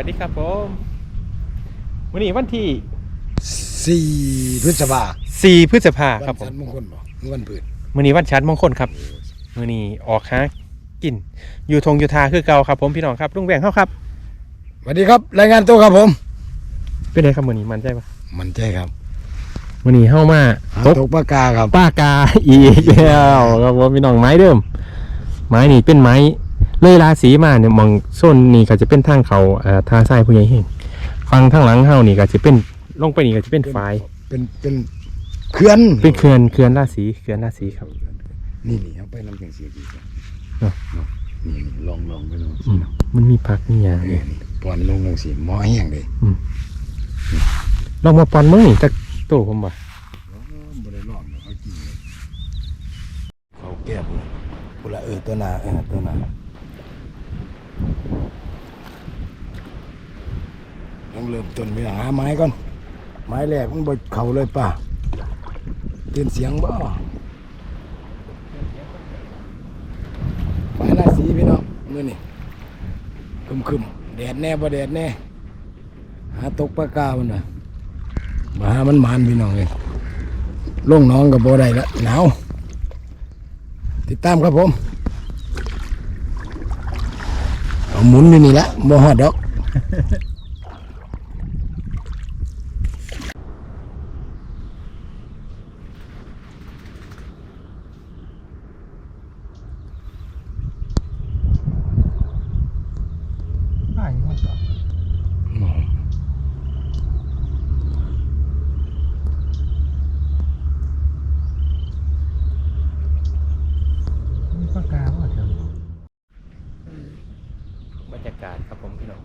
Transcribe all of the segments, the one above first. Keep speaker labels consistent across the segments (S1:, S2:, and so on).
S1: วัสดีครับผมวันนี้วันที่
S2: สี่พฤษภา
S1: 4พฤษภาครับผ
S2: วั
S1: ม
S2: นจันทร์มงคลบ่หรือวันพืช
S1: วันนี้วันชัดมงคลครับวันนี้ออกหากิน อยู่ทงอยู่ทาคือเก่าครับ ผมพี่น้องครับลุงแบงเข้าครับ
S2: สวัสดีครับ รายงานตัวครับผม
S1: เป็นไงครับวันนี้มันใจปะ
S2: มันใจครับ
S1: วันนี้เข้ามา
S2: หา
S1: ตก
S2: ตกปากกาครับ
S1: ป้ากาอีกแล้วครับผมพี่น้องไม้เดิม ไม้นี่เป็นไม้ เลยราสีมาเนี่ยมองโซนนี่ก็จะเป็นทางเขาเอ่อทางซ้ายผู้ใหญ่เฮงฟังทางหลังเฮานี่ก็จะเป็นลงไปนี่ก็จะเป็นฝาย
S2: เป็นเป็นเขื่อน
S1: เป็นเขื่อนเขื่อนราศีเขื่อนราศีครับ
S2: นี่นี่เอาไปน้ำแข็งเสียดีครับ
S1: เนาะ
S2: เนาะนี่นี่ลองลองไปลอง
S1: อืมมันมีผักมีอย่าง
S2: นี่
S1: เนี่ย
S2: นี่ปอนลงลงสีหมอแห้งเลย
S1: ลองมาปอนมึงนี่จักโตผมบ่
S2: บ่ได้ลองเนาะเขากินเลยเขาแก้บเลยปุระเออตัวหนาเออตัวหนา ต้องเริ่มต้นไปหาไม้ก่อน ไม้แรกมันบ่เข่าเลยป่ะตื่นเสียงบ่ไม้ราสีพี่น้องมื้อนี้คึมคึมๆแดดแน่บ่แดดแน่ หาตกปลากามันน่ะมาหามันมานพี่น้องเลยลงน้องกับบ่ได้ละหนาวติดตามครับผมเอา หมุนอยู่นี่ละบ่ฮอดดอก
S1: ได้มันก็มีปากกาบ่เถอะบรรยากาศครับผมพี่น้อง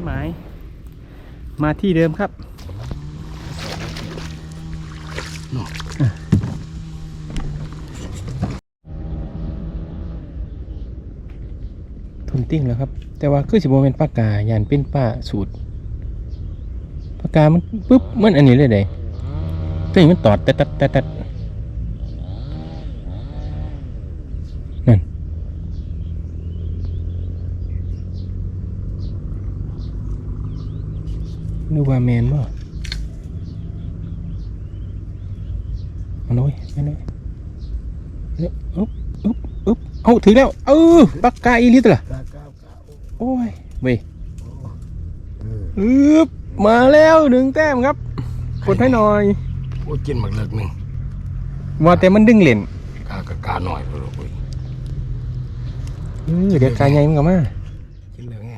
S1: ย้ายไม้มาที่เดิมครับทุนติ้งแล้วครับ แต่ว่าคือสิบโมเป็นปากกายันเป็นป้าสูตรปากกามันปุ๊บมันอันนี้เลยเด้ตัวนี้มันตอดแต่ตัดแต่ตัดนั่น นึกว่าแมนบ่มาหน่อยมาหน่อยเนี่ยอุ๊บอุ๊บอุ๊บเอาถึงแล้ว เออปากกาอีลิตล่ะ
S2: กากากา
S1: โอ้ยเว้ย
S2: เออ
S1: อึบมาแล้วหนึ่งแต้มครับกดให้หน่อย
S2: โอ้ยกินหมักเลิกหนึ่ง
S1: ว่าแต่มันดึงเหรียญ
S2: กากากาหน่อยพอลูกเว้ย
S1: เออเดี๋ยวกายใหญ่มันก็มา
S2: กินเหลืองไง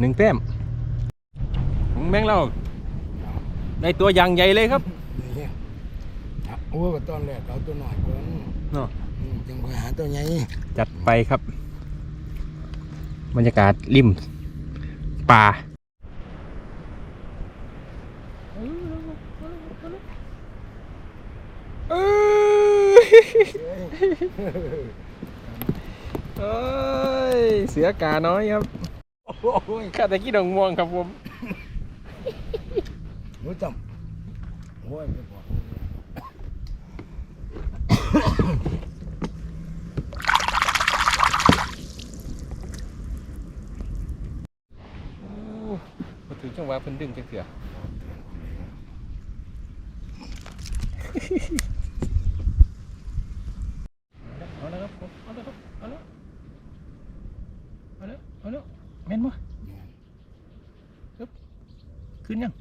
S1: หนึ่งแต้ม แบงค์เราได้ตัวอย่างใหญ่เลยครับ
S2: นี่ไงครับโอ้ยตอนแรกเอาตัวหน่อยก่อน
S1: เนาะ
S2: อืมยังไปหาตัวใหญ่
S1: จัดไปครับ บรรยากาศริมป่าเอ้ยเอ้ยเสือกาน้อยครับ
S2: โอ้ย
S1: ข้าแต่กี้ดองม่วงครับผม
S2: รู้จำโอ้ยไม่บอก
S1: มาถึงจังหวะเพิ่นดึงจังเถื่อเอาแล้วครับผมเอาแล้วครับเอาแล้วเอาแล้วเอาแล้วแม่นบ่ปึ๊บขึ้นยัง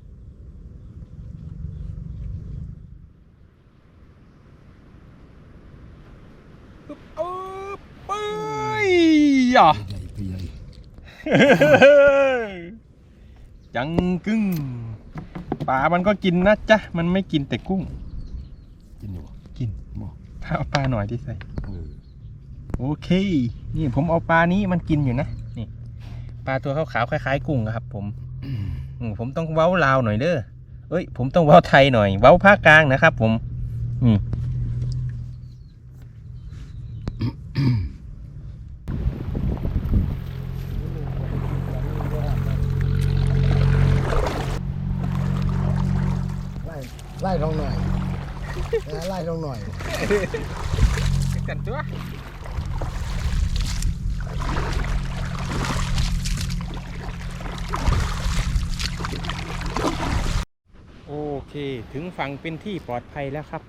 S1: ปึ๊บเออไป อะ
S2: ใหญ่ตัวใหญ่
S1: จังกึ้งปลามันก็กินนะจ๊ะ มันไม่กินแต่กุ้ง
S2: กินอยู่บ่
S1: กิน
S2: บ่
S1: ถ้าเอาปลาหน่อยที่ใส่
S2: เออ
S1: โอเค นี่ผมเอาปลานี้มันกินอยู่นะ นี่ ปลาตัวขาวๆคล้าย ๆ กุ้งอะครับผมอืมผมต้องเว้าลาวหน่อยเด้อเอ้ย ผมต้องเว้าไทยหน่อย เว้าภาคกลางนะครับ ผม อืม
S2: ไล่ไล่ไล่ลงหน่อย
S1: กันตัวโอเคถึงฝั่งเป็นที่ปลอดภัยแล้วครับ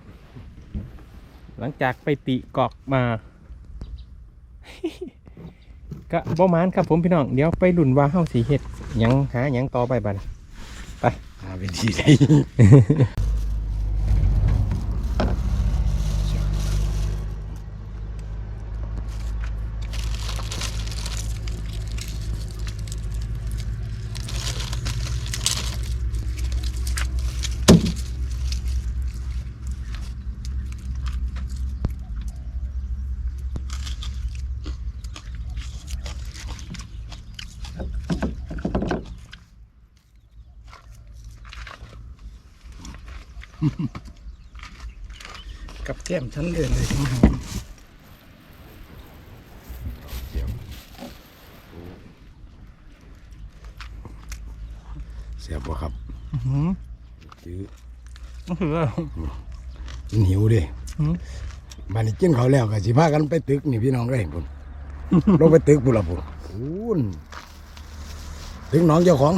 S1: หลังจากไปติเกาะมา ก็บ่มานครับผมพี่น้อง เดี๋ยวไปลุ่นว่าเฮาสีเฮ็ดหยังหาหยังต่อไปบัด
S2: หาเป็นที่ได้ กับแก้มฉันเลยเลยเสียบเสียบบ่ครับ
S1: อื้อหือ
S2: จื้อ
S1: อื้อหือ
S2: มันหิวดิ
S1: หือ
S2: บันนี้กินเขาวแล้วก็สิพากันไปตึกนี่พี่น้องก็เห็นพุ่นลงไปตึกพุ่นละพุ่นพุ่นตึกน้องเจ้าของ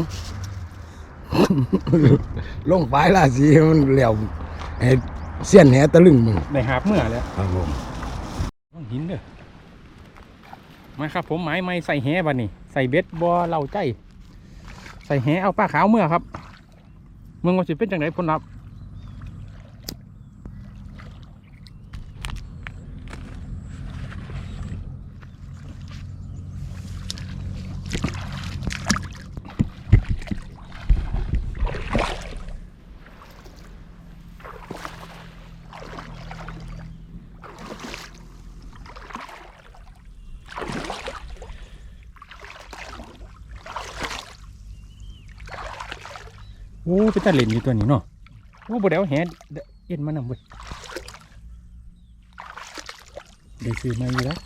S2: ลงฝ่ายราศีมันเหลี่ยวไอ้ เสี้ยนแหตะลึงมึง
S1: ได้หาบเมื่อแล้ว
S2: ครับผม
S1: ต้องหินเด้อมาครับ ผมไม้ไม้ใส่แหบัดนี้ใส่เบ็ดบอเหล่าใจ ใส่แหเอาปลาขาวเมื่อครับเมืองว่าสิเป็นจังไดผลลัพธ์ โอ้เป็นตาเล่นอยู่ตัวนี้เนาะโอ้บ่ได้เอาแหเอ็นมานำเว้ยได้ซื้อมาอยู่แล้ว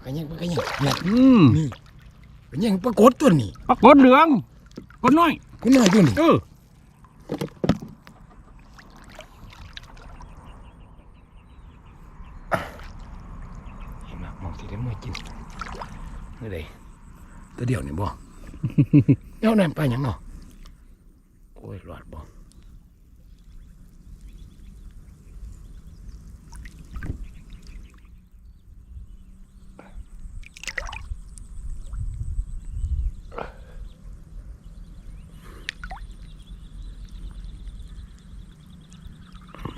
S2: ไปยังไปยังเนี่ย
S1: อืม
S2: นี่ไปยังปรากฏตัวนี้
S1: ปรากฏเหลืองกดน้อย
S2: คุณน้อยตัวนี้
S1: เออ
S2: เห็นไหมมองที่ได้มื่อกินนี่เลยตัวเดียวนี่บ่เอาน้ำไปหยังเนาะโอ้ยหลอดบ่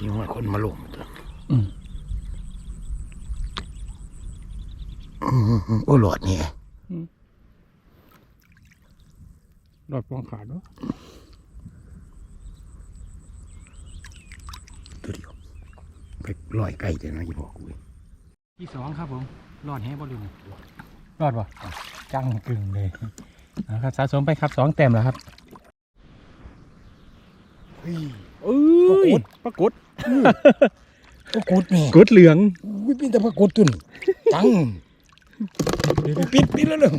S2: มีว่าคนมาลงตัว
S1: อืม
S2: อืมอืมโอ้หลอดนี่
S1: ดอดปองขาดเนาะ
S2: ตัวเดียวไปลอยไก่แต่นะยี่บอกกูเว้ย
S1: ที่สองครับผมรอดแฮบ่ลืมรอดป่ะจังกึ่งเลยนะครับสะสมไปครับสองแต้มแล้วครับ
S2: เฮ้ย
S1: เอ้ยปรากฏ
S2: ปรากฏนี่
S1: กดเหลือง
S2: อุ้ยเป็นแต่ปรากฏตุนจังปิดปิดแล้วเลย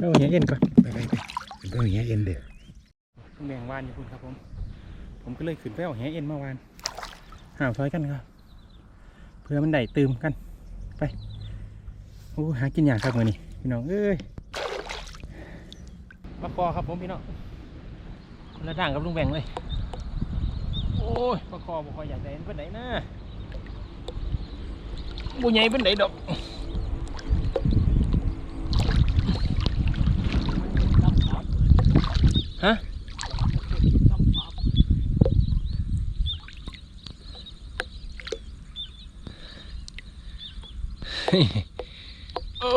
S1: เอาแหเอ็นก่อน
S2: ไปไปไป ไปเอาอย่างเงี้ยเอ็นเด้อ
S1: แบ่งวานอยู่คุณครับผม ผมก็เลยขึ้นไปเอาแหเอ็นเมาวานหาซอยกันครับเพื่อมันได้ตื่มกันไปโอ้หากินอย่างครับมือนี่พี่น้องเอ้ยมาปอครับผมพี่น้องคนละด่างกับลุงแบ่งเลยโอ้ยปลาคอบ่คออยากได้เป็นไหนนะบุญใหญ่เป็นไหนดอก ฮะโอ้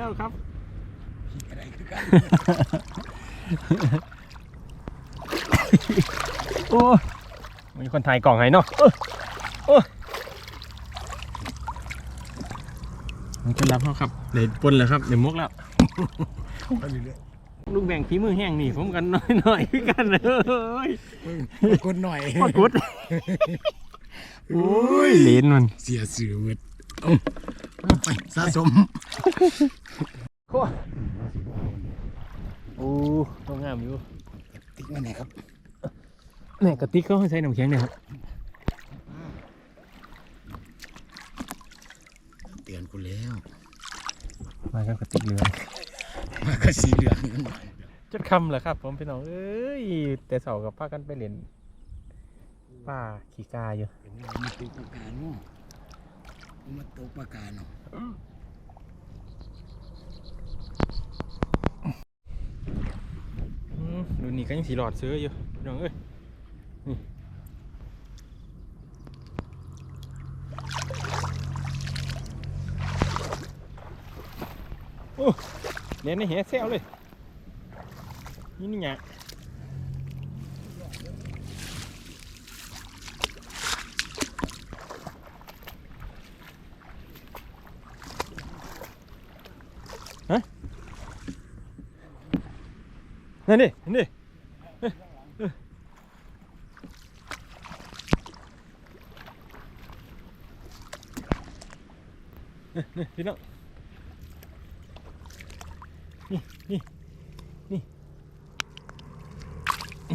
S1: แล้วครับ
S2: อะไรคือกัน
S1: โอ้ยมีคนถ่ายกล่องให้เนาะเออโอ้ยมันจะรับเขาครับเดี๋ยวปนแล้วครับเดี๋ยวมกแล้ว
S2: ไปเรื่อย
S1: ลูกแบ่งฝีมือแห้งนี่ผมกันน้อยหน่อยๆคือกันเลย
S2: ๆกดหน่อย
S1: พอดกุดโอ้ยเลนมัน
S2: เสียสื่อเวทเอาเอาไป สะสม
S1: โอ้ต้องงามอยู่
S2: ติ๊กมาไหนครับ
S1: เนี่ยกระติกเขาให้ใช้น้ำแข็งเนี่ยครับ
S2: เตือนกูแล้ว
S1: มาครับกระติกเรือ
S2: มาก็สีเหลือง
S1: จดคำเหรอครับ ผมพี่น้องเอ้ยแต่เสากับป้ากันไปเล่นป้าขี่กาอยู่
S2: เป็นมาตกปากกาเนาะ มาตกปากาเนาะ
S1: ดูนี่ก็ยังสีหลอดซื้ออยู่น้องเอ้ยนี่โอ้เล่นในเหี้ยแซวเลยนี่นี่ไง นั่นดินั่นดิเอ้ยเอ้ยเอ้ยนี่พี่น้องนี่นี่นี่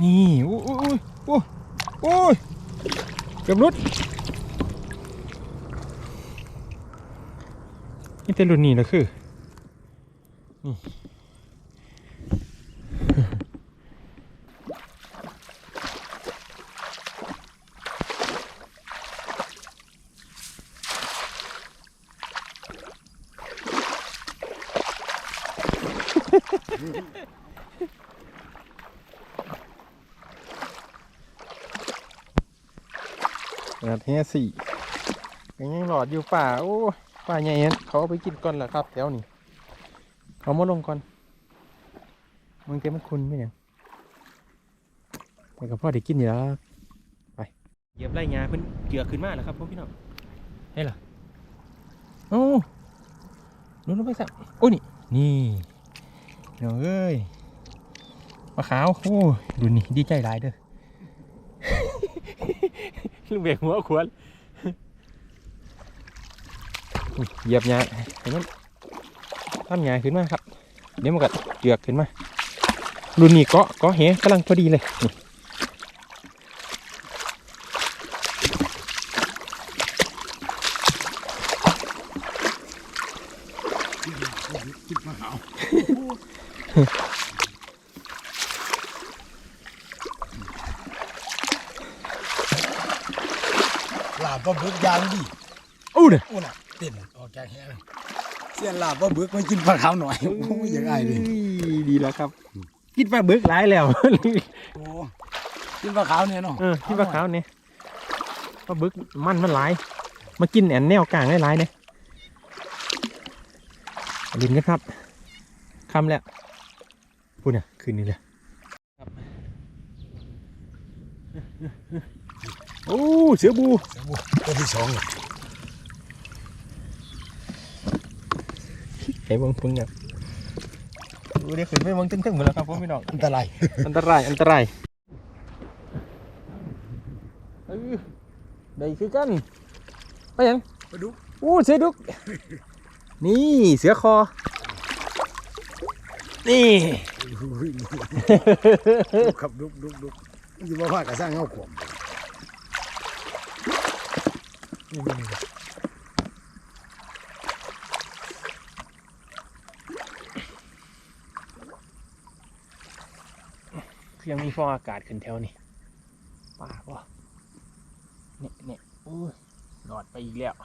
S1: นี่โอ้ยโอ้ยโอ้ยโอ้ยเกือบหลุดนี่แต่รุ่นนี้นะคือนี่ แบบเฮียสี่ยังยังหลอดอยู่ป่า โอ้ ป่าใหญ่เห็นเขาเอาไปกินก่อนแหละครับแถวนี้ เขามาลงก่อนมึงเต็มนคุณไม่ยังแต่กับพ่อได้กินอยู่แล้วไป เหยียบไล่งาเพิ่นเกือกขึ้นมาแล้วครับพ่อพี่น้องให้ล่ะโอ้ลุ้นลงไปสักโอ้ยนี่ นี่ เดี๋ยวเอ้ยปลาขาวโอ้ยดูนี่ดีใจหลายเด้อลูกเบรกหัวขวานอุ๊ยเหยียบหญ้าเห็นมันทำหญ้าขึ้นมาครับ เดี๋ยวมันก็เจือกขึ้นมารุ่นนี้เกาะเกาะเหกำลังพอดีเลยนี่
S2: คิดมาเอา ลาบปลาบึกยางดี
S1: โอ้เด้อ
S2: โอ้น่ะเต้นออกจากแหเลยเสียนลาบปลาบึกมากินปลาขาวหน่อยโอ้ยอย่างไรเลย
S1: ดีแล้วครับ กินปลาบึกหลายแล้ว
S2: โอ้กินปลาขาวเนี่ยเนาะ
S1: เออกินปลาขาวเนี่ยปลาบึกมันมันหลาย มากินแอนแนวกลางได้หลายเนี่ยลินกันครับคำแล้วพูดน่ะคืนนี้เลยครับ โอ้เสือบู
S2: เสียบัวตัวที่สองเลย
S1: ไอ้เบังพึ่งเนี่ยดูเดี๋ยวขึ้นไปเบังตึ้งๆหมดแล้วครับพ่อพี่น้อง
S2: อันตราย
S1: อันตรายอันตรายเออได้คือกันไปยัง
S2: ไปดู
S1: อู้เสือดุกนี่เสือคอ นี่
S2: ดุกครับดุกดุกดุกอยู่บ้านกระสร้างเงาขวม
S1: คือยังมีฟองอากาศขึ้นแถวนี้ปาป่ะเนี่ยเนี่ยอู้ยหลอดไปอีกแล้ว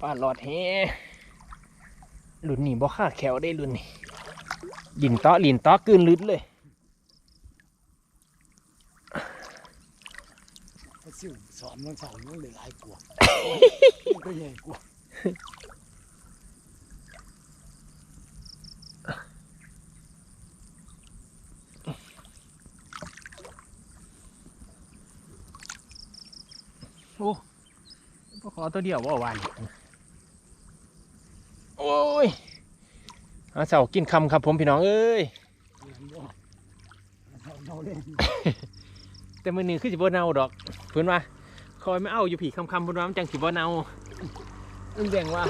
S1: ปาหลอดแฮรุ่นนี้บ่คาดแขวได้รุ่นนี้ดินเตาะลินเตาะกลืนลึดเลย
S2: ซื้สอนมันสอนมันเลยหลายกว่าก็ใหญ่กลัว
S1: โอ้พวกขอตัวเดียวว่าวันโอ้ยอาเสากินคำครับผมพี่น้องเอ้ยแต่มือหนึ่งคือสิบเน่าดอก เพื่อนว่าคอยไม่เอาอยู่ผีคำคำๆเพื่อนว่ามันจังสิบ่เน่าอึ้งแดงว่า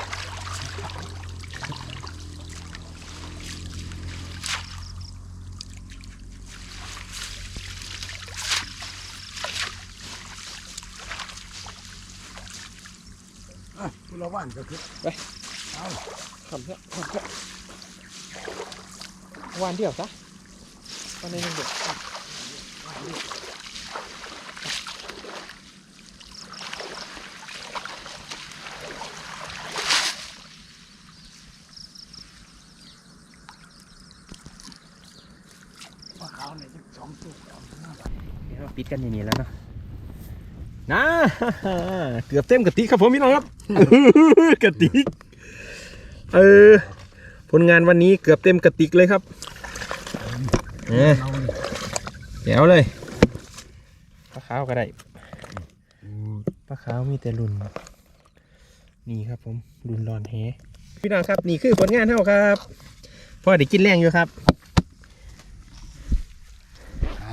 S2: อะคุณละว่านก็คือเอา
S1: คำเถอะคำเถอะวานเดียวซะวันนี้หนึ่งเดียว
S2: ปลาขาวเนี่ยจะสองตัวเอา
S1: เดี๋ยวปิด กันอย่างนี้แล้วเนาะนะเกือบเต็มกระติกครับผมพี่น้องครับกระติกเออผลงานวันนี้เกือบเต็มกระติกเลยครับเออ
S2: เราเนี่ย
S1: เดี๋ยวเลยปลาขาวก็ได้ปลาขาวมีแต่รุ่นนี่ครับผมรุ่นรอนแฮพี่น้องครับนี่คือผลงานเท่าครับพ่อได้กินแรงอยู่ครับ
S2: หา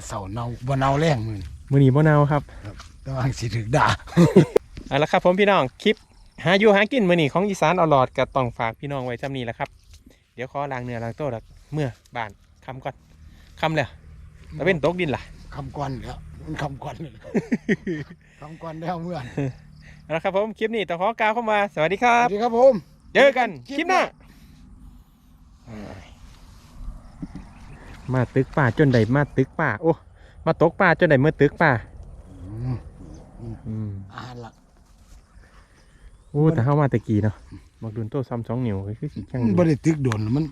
S2: เสาเนาบ่เนาแรงมือนี่
S1: มือนีบ่เนาครับ
S2: ระวังสิถึกด่า
S1: เอาละครับผมพี่น้องคลิปหาอยู่หากินมือนีของอีสานเอาหลอดก็ต้องฝากพี่น้องไว้จำนี้แหละครับ เดี๋ยวขอล้างเนื้อล้างตัวแล้วเมื่อบานคำก่อนคำแล้วตะเป็นตกดินล่ะ
S2: คำกวนแล้วมันคำกวนเลยคำกวนแล้วเมื่อน
S1: เอาละครับผมคลิปนี้ต้องขอกล่าวเข้ามาสวัสดีครั
S2: ส
S1: บ
S2: วัสดีครับผม
S1: เจอกันคลิปหน้า มาตึกป่าจนได้มาตึกป่าโอ้มาตกป่าจนได้เมื่อตึกป่า
S2: อืม
S1: อืม
S2: อาหารหลัก
S1: โอ้แต่เข้ามาตะกี้เนาะบอกดุนโต้ซ้ำสองนิ้วก็คือสิจัง
S2: มันบ่ได้ตึกโดนมัน